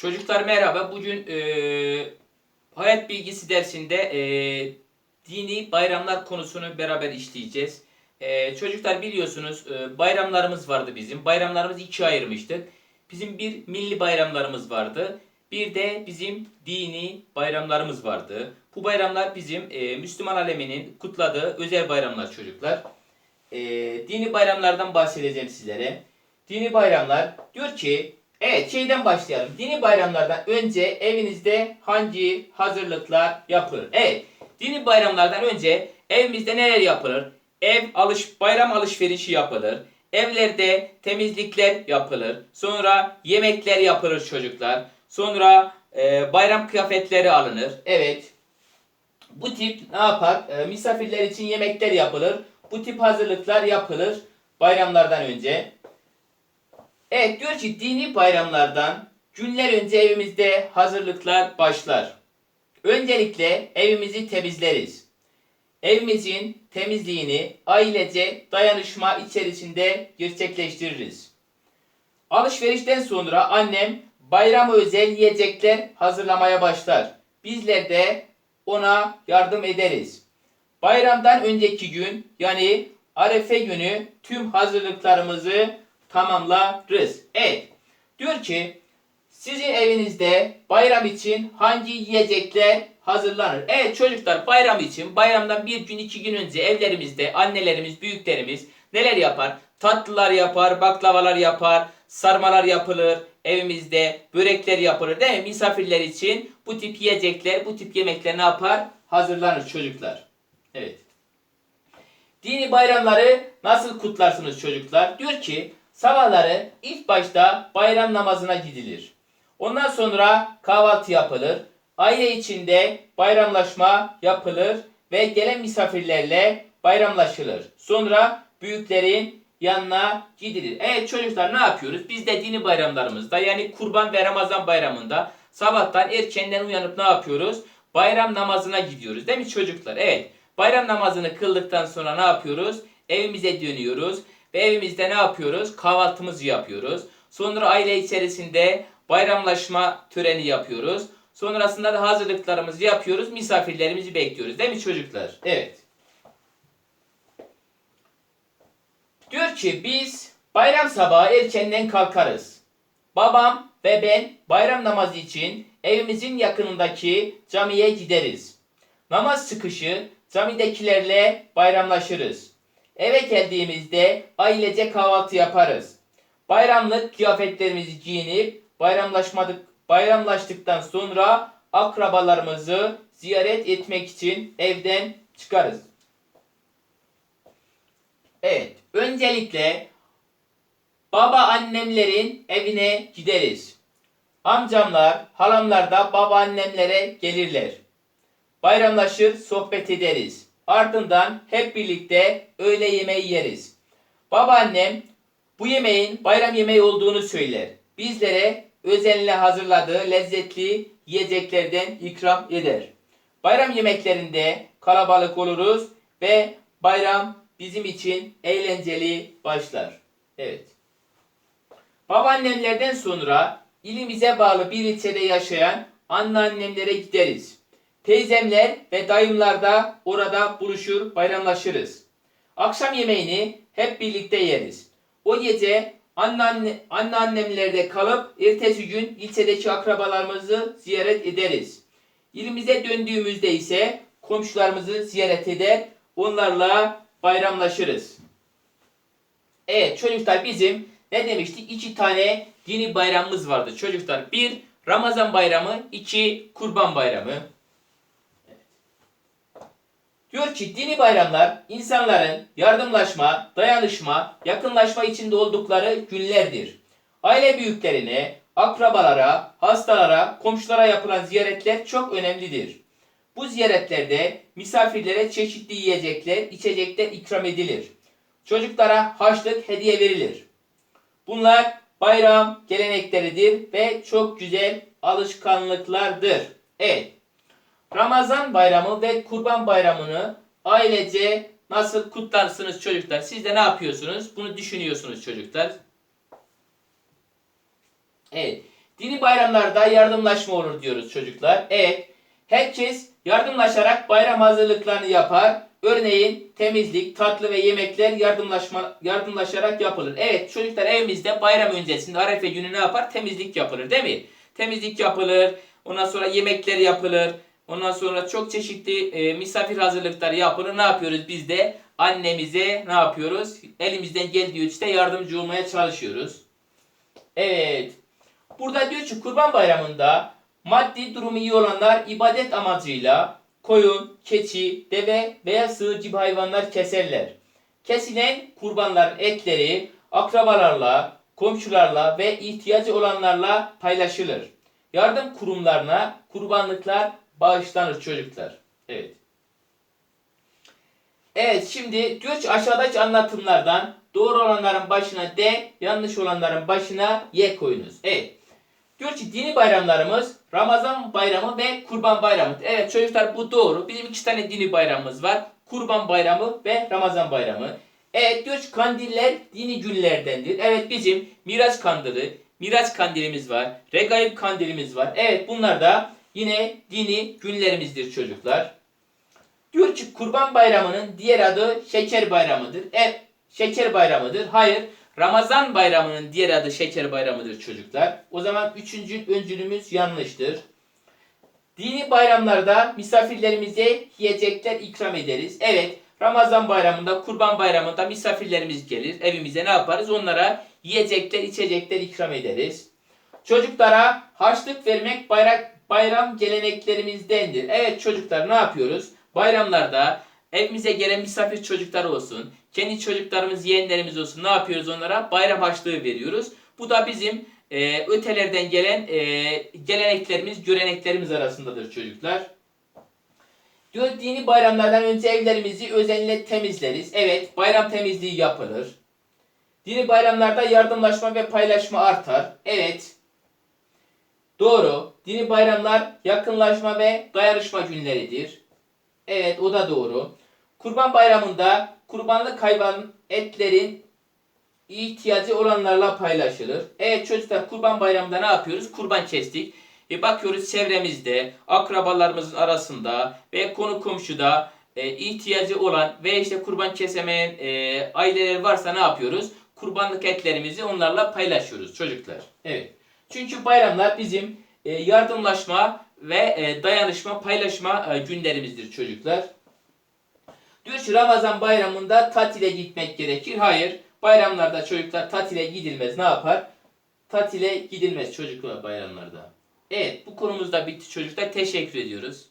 Çocuklar merhaba. Bugün e, hayat bilgisi dersinde e, dini bayramlar konusunu beraber işleyeceğiz. E, çocuklar biliyorsunuz e, bayramlarımız vardı bizim. Bayramlarımızı ikiye ayırmıştık. Bizim bir milli bayramlarımız vardı. Bir de bizim dini bayramlarımız vardı. Bu bayramlar bizim e, Müslüman aleminin kutladığı özel bayramlar çocuklar. E, dini bayramlardan bahsedeceğim sizlere. Dini bayramlar diyor ki evet şeyden başlayalım. Dini bayramlardan önce evinizde hangi hazırlıklar yapılır? Evet dini bayramlardan önce evimizde neler yapılır? Ev alış bayram alışverişi yapılır. Evlerde temizlikler yapılır. Sonra yemekler yapılır çocuklar. Sonra e, bayram kıyafetleri alınır. Evet. Bu tip ne yapar? E, misafirler için yemekler yapılır. Bu tip hazırlıklar yapılır bayramlardan önce. Evet diyor ki dini bayramlardan günler önce evimizde hazırlıklar başlar. Öncelikle evimizi temizleriz. Evimizin temizliğini ailece dayanışma içerisinde gerçekleştiririz. Alışverişten sonra annem bayrama özel yiyecekler hazırlamaya başlar. Bizler de ona yardım ederiz. Bayramdan önceki gün yani Arefe günü tüm hazırlıklarımızı tamamlarız. Evet. Diyor ki sizin evinizde bayram için hangi yiyecekler hazırlanır? Evet çocuklar bayram için bayramdan bir gün iki gün önce evlerimizde annelerimiz büyüklerimiz neler yapar? Tatlılar yapar, baklavalar yapar, sarmalar yapılır, evimizde börekler yapılır değil mi? Misafirler için bu tip yiyecekler, bu tip yemekler ne yapar? Hazırlanır çocuklar. Evet. Dini bayramları nasıl kutlarsınız çocuklar? Diyor ki sabahları ilk başta bayram namazına gidilir. Ondan sonra kahvaltı yapılır. Aile içinde bayramlaşma yapılır ve gelen misafirlerle bayramlaşılır. Sonra büyüklerin yanına gidilir. Evet çocuklar ne yapıyoruz? Biz de dini bayramlarımızda yani kurban ve Ramazan bayramında sabahtan erkenden uyanıp ne yapıyoruz? Bayram namazına gidiyoruz değil mi çocuklar? Evet. Bayram namazını kıldıktan sonra ne yapıyoruz? Evimize dönüyoruz ve evimizde ne yapıyoruz? Kahvaltımızı yapıyoruz. Sonra aile içerisinde bayramlaşma töreni yapıyoruz. Sonrasında da hazırlıklarımızı yapıyoruz. Misafirlerimizi bekliyoruz. Değil mi çocuklar? Evet. Diyor ki biz bayram sabahı erkenden kalkarız. Babam ve ben bayram namazı için evimizin yakınındaki camiye gideriz. Namaz çıkışı camidekilerle bayramlaşırız. Eve geldiğimizde ailece kahvaltı yaparız. Bayramlık kıyafetlerimizi giyinip bayramlaşmadık, bayramlaştıktan sonra akrabalarımızı ziyaret etmek için evden çıkarız. Evet, öncelikle baba annemlerin evine gideriz. Amcamlar, halamlar da babaannemlere gelirler. Bayramlaşır, sohbet ederiz. Ardından hep birlikte öğle yemeği yeriz. Babaannem bu yemeğin bayram yemeği olduğunu söyler. Bizlere özenle hazırladığı lezzetli yiyeceklerden ikram eder. Bayram yemeklerinde kalabalık oluruz ve bayram bizim için eğlenceli başlar. Evet. Babaannemlerden sonra ilimize bağlı bir ilçede yaşayan anneannemlere gideriz. Teyzemler ve dayımlar da orada buluşur, bayramlaşırız. Akşam yemeğini hep birlikte yeriz. O gece anneanne, anneannemlerde kalıp ertesi gün ilçedeki akrabalarımızı ziyaret ederiz. İlimize döndüğümüzde ise komşularımızı ziyaret eder, onlarla bayramlaşırız. Evet çocuklar bizim ne demiştik? İki tane dini bayramımız vardı çocuklar. Bir Ramazan bayramı, iki Kurban bayramı. Diyor ki dini bayramlar insanların yardımlaşma, dayanışma, yakınlaşma içinde oldukları günlerdir. Aile büyüklerine, akrabalara, hastalara, komşulara yapılan ziyaretler çok önemlidir. Bu ziyaretlerde misafirlere çeşitli yiyecekler, içecekler ikram edilir. Çocuklara harçlık hediye verilir. Bunlar bayram gelenekleridir ve çok güzel alışkanlıklardır. Evet. Ramazan bayramı ve kurban bayramını ailece nasıl kutlarsınız çocuklar? Siz de ne yapıyorsunuz? Bunu düşünüyorsunuz çocuklar. Evet. Dini bayramlarda yardımlaşma olur diyoruz çocuklar. Evet. Herkes yardımlaşarak bayram hazırlıklarını yapar. Örneğin temizlik, tatlı ve yemekler yardımlaşma yardımlaşarak yapılır. Evet çocuklar evimizde bayram öncesinde Arefe günü ne yapar? Temizlik yapılır değil mi? Temizlik yapılır. Ondan sonra yemekler yapılır. Ondan sonra çok çeşitli e, misafir hazırlıkları yapılır. Ne yapıyoruz biz de? Annemize ne yapıyoruz? Elimizden geldiği ölçüde yardımcı olmaya çalışıyoruz. Evet. Burada diyor ki Kurban Bayramı'nda maddi durumu iyi olanlar ibadet amacıyla koyun, keçi, deve veya sığır gibi hayvanlar keserler. Kesilen kurbanların etleri akrabalarla, komşularla ve ihtiyacı olanlarla paylaşılır. Yardım kurumlarına kurbanlıklar bağışlanır çocuklar. Evet. Evet şimdi ki aşağıdaki anlatımlardan doğru olanların başına D, yanlış olanların başına Y koyunuz. Evet. Diyor ki dini bayramlarımız Ramazan bayramı ve Kurban bayramı. Evet çocuklar bu doğru. Bizim iki tane dini bayramımız var. Kurban bayramı ve Ramazan bayramı. Evet diyor ki kandiller dini günlerdendir. Evet bizim Miraç kandili, Miraç kandilimiz var. Regaib kandilimiz var. Evet bunlar da yine dini günlerimizdir çocuklar. Diyor ki Kurban Bayramı'nın diğer adı Şeker Bayramı'dır. Evet, Şeker Bayramı'dır. Hayır, Ramazan Bayramı'nın diğer adı Şeker Bayramı'dır çocuklar. O zaman üçüncü öncülümüz yanlıştır. Dini bayramlarda misafirlerimize yiyecekler ikram ederiz. Evet, Ramazan bayramında, Kurban bayramında misafirlerimiz gelir. Evimize ne yaparız? Onlara yiyecekler, içecekler ikram ederiz. Çocuklara harçlık vermek bayrak, bayram geleneklerimizdendir. Evet çocuklar ne yapıyoruz? Bayramlarda evimize gelen misafir çocuklar olsun, kendi çocuklarımız, yeğenlerimiz olsun ne yapıyoruz onlara? Bayram harçlığı veriyoruz. Bu da bizim e, ötelerden gelen e, geleneklerimiz, göreneklerimiz arasındadır çocuklar. Diyor dini bayramlardan önce evlerimizi özenle temizleriz. Evet bayram temizliği yapılır. Dini bayramlarda yardımlaşma ve paylaşma artar. Evet. Doğru. Dini bayramlar yakınlaşma ve dayanışma günleridir. Evet o da doğru. Kurban bayramında kurbanlık hayvan etlerin ihtiyacı olanlarla paylaşılır. Evet çocuklar kurban bayramında ne yapıyoruz? Kurban kestik. E bakıyoruz çevremizde, akrabalarımızın arasında ve konu komşuda e, ihtiyacı olan ve işte kurban kesemeyen e, aileler varsa ne yapıyoruz? Kurbanlık etlerimizi onlarla paylaşıyoruz çocuklar. Evet. Çünkü bayramlar bizim e, yardımlaşma ve e, dayanışma, paylaşma e, günlerimizdir çocuklar. Diyor ki Ramazan bayramında tatile gitmek gerekir. Hayır. Bayramlarda çocuklar tatile gidilmez. Ne yapar? Tatile gidilmez çocuklar bayramlarda. Evet bu konumuz da bitti çocuklar. Teşekkür ediyoruz.